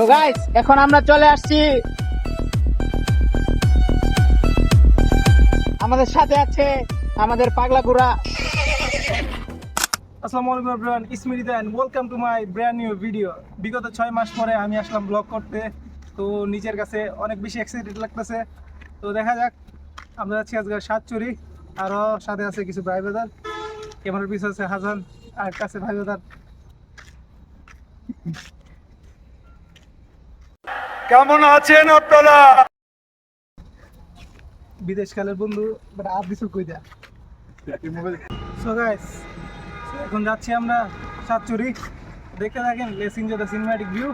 তো গাইস এখন আমরা চলে আসছি। আমাদের সাথে আছে আমাদের পাগলা গুড়া আসসালামু আলাইকুম everyone ইসমিরিদা and welcome to my brand new video বিগত ছয় মাস পরে আমি আসলাম ব্লগ করতে। তো নিজের কাছে অনেক বেশি এক্সাইটেড লাগতেছে। তো দেখা যাক, আমরা যাচ্ছি আজকে সাতচুরি। আরও সাথে আছে কিছু ভাই ব্রাদার। ক্যামেরার পিছনে আছে হাসান, আর কাছে ভাই ব্রাদার। কেমন আছেন আপনারা? বিদেশ কালের বন্ধু বাট আর কিছু কই দেয়? সো গাইস এখন যাচ্ছি আমরা সাতচুরি। দেখতে থাকেন লেসিং যে দ্য সিনেম্যাটিক ভিউ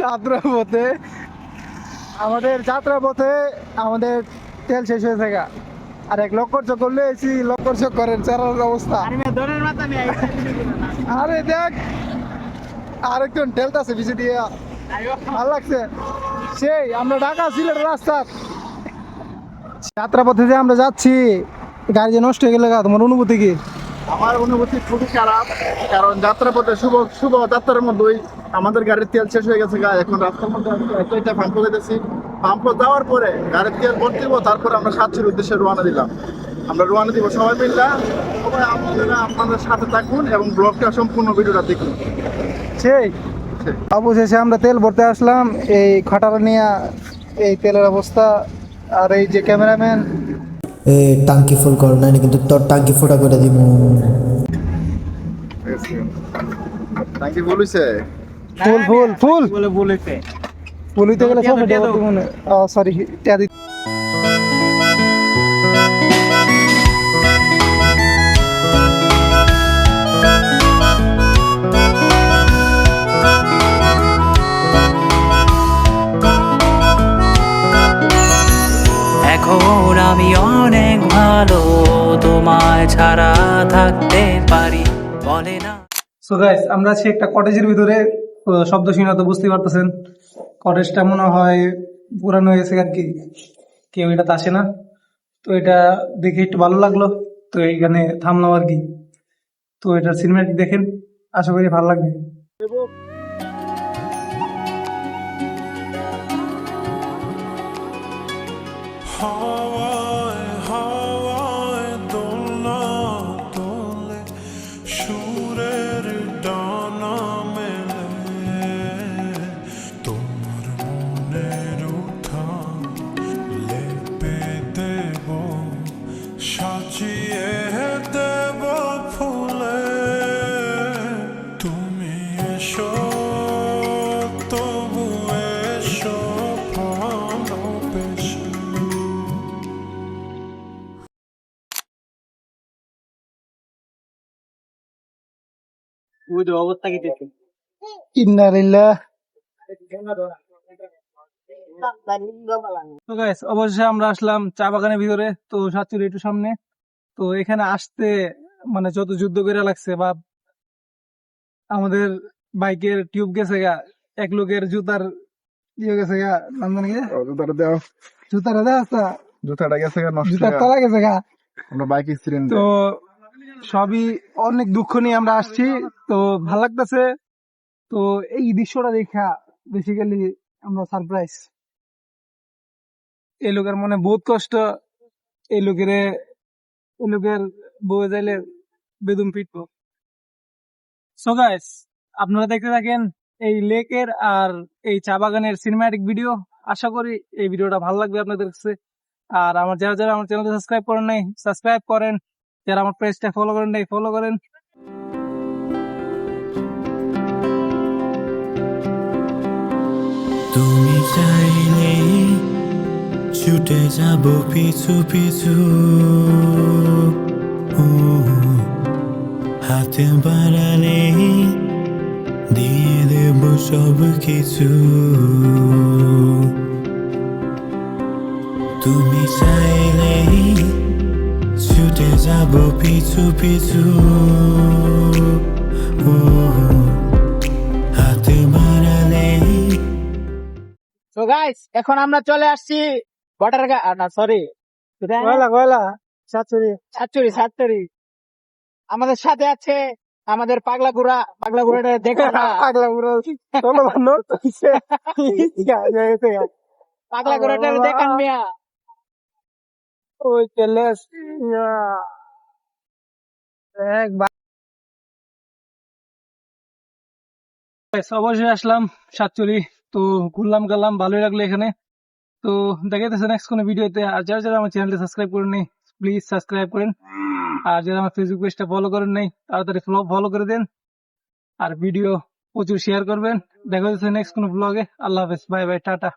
যাত্রা পথে আমাদের যাত্রা পথে আমাদের তেল শেষ হয়ে থাকা। আর এক লক্কর চক করলে এসি লক্কর চক করেন চারার অবস্থা। আরে দেখ আরেকজন ঠেলতাছে পিছিয়ে দিয়ে। ভালো লাগছে? সেই আমরা ঢাকা সিলেটের রাস্তা। যাত্রা পথে যে আমরা যাচ্ছি গাড়ি যে নষ্ট হয়ে গেলে তোমার অনুভূতি কি? আমার অনুভূতি খুবই খারাপ কারণ যাত্রাপথে শুভ শুভ যাত্রার মধ্যেই আমাদের গাড়ির তেল শেষ হয়ে গেছে এখন রাস্তার মধ্যে একটা একটা পাম্প দিতেছি। পাম্প যাওয়ার পরে গাড়ির তেল ভর্তি তারপরে আমরা সাতশির উদ্দেশ্যে রওনা দিলাম। আমরা রওনা দিব সবাই মিললা সবাই আপনারা আপনাদের সাথে থাকুন এবং ব্লগটা সম্পূর্ণ ভিডিওটা দেখুন। সেই? অবশেষে আমরা তেল ভরতে আসলাম এই খাটারা নিয়ে এই তেলের অবস্থা আর এই যে ক্যামেরাম্যান এ টাঙ্কি ফুল কর না কিন্তু তোর টাঙ্কি ফোটা করে দিব টাঙ্কি ফুল হইছে ফুল ফুল ফুল বলে বলেছে? ফুল। হইতে গেলে সব। সরি এখন আমি অনেক ভালো, তোমায় ছাড়া থাকতে পারি। বলে না। সো গাইস আমরা আছি একটা কটেজের ভিতরে। শব্দ শুনে তো বুঝতেই পারতেছেন। কটেজটা মনে হয় পুরানো হয়েছে আর কি। কেউ এটাতে আসে না। তো এটা দেখে একটু ভালো লাগল। তো এইখানে থামলাম আর কি। তো এটা সিনেমাটিক দেখেন। আশা করি ভালো লাগবে। Oh. ওই অবস্থা কি দেখে ইন্নালিল্লাহ তো গাইস অবশেষে আমরা আসলাম চা বাগানের ভিতরে। তো সাতচুরি একটু সামনে। তো এখানে আসতে মানে যত যুদ্ধ করে লাগছে বা আমাদের বাইকের টিউব গেছে গা এক লোকের জুতার ইয়ে গেছে গা নাম জানি? জুতাটা দেওয়া জুতার রাস্তা জুতাটা গেছে গা নষ্ট জুতার তলা গেছে গা। আমরা বাইক তো সবই অনেক দুঃখ নিয়ে আমরা আসছি। তো ভালো লাগতেছে। তো এই দৃশ্যটা দেখা বেসিক্যালি আমরা সারপ্রাইজ এই লোকের মনে বহুত কষ্ট। এই লোকের এই লোকের বয়ে যাইলে বেদম পিটবো। সো গাইস আপনারা দেখতে থাকেন এই লেকের আর এই চা বাগানের সিনেম্যাটিক ভিডিও আশা করি এই ভিডিওটা ভালো লাগবে আপনাদের কাছে। আর আমার যারা যারা আমার চ্যানেলটা সাবস্ক্রাইব করেন নাই সাবস্ক্রাইব করেন। যারা আমার পেজটা ফলো করেন নাই ফলো করেন। তুমি চাইলে ছুটে যাব পিছু পিছু। হাতে বাড়ালে দিয়ে দেব সব কিছু। তুমি চাইলেই ছুটে যাব পিছু পিছু হাতে তো গাইস এখন আমরা চলে আসছি বর্ডার না সরি কয়লা কয়লা সাতচুরি। সাতচুরি সাতচুরি। আমাদের সাথে আছে আমাদের পাগলা গুড়া। পাগলা গুড়াটা দেখা পাগলা বানো পাগলা গুড়াটা দেখান মিয়া। ওই Guys, অবশ্যই আসলাম সাতচুরি। তো ঘুরলাম গেলাম ভালোই লাগল এখানে। তো দেখাইতেছে নেক্সট কোনো ভিডিওতে। আর যারা যারা আমার চ্যানেলটা সাবস্ক্রাইব করেন নাই প্লিজ সাবস্ক্রাইব করেন। আর যারা আমার ফেসবুক পেজটা ফলো করেন নাই তাড়াতাড়ি ফলো করে দেন। আর ভিডিও প্রচুর শেয়ার করবেন। দেখা যাচ্ছে নেক্সট কোনো ব্লগে আল্লাহ হাফেজ বাই বাই টাটা।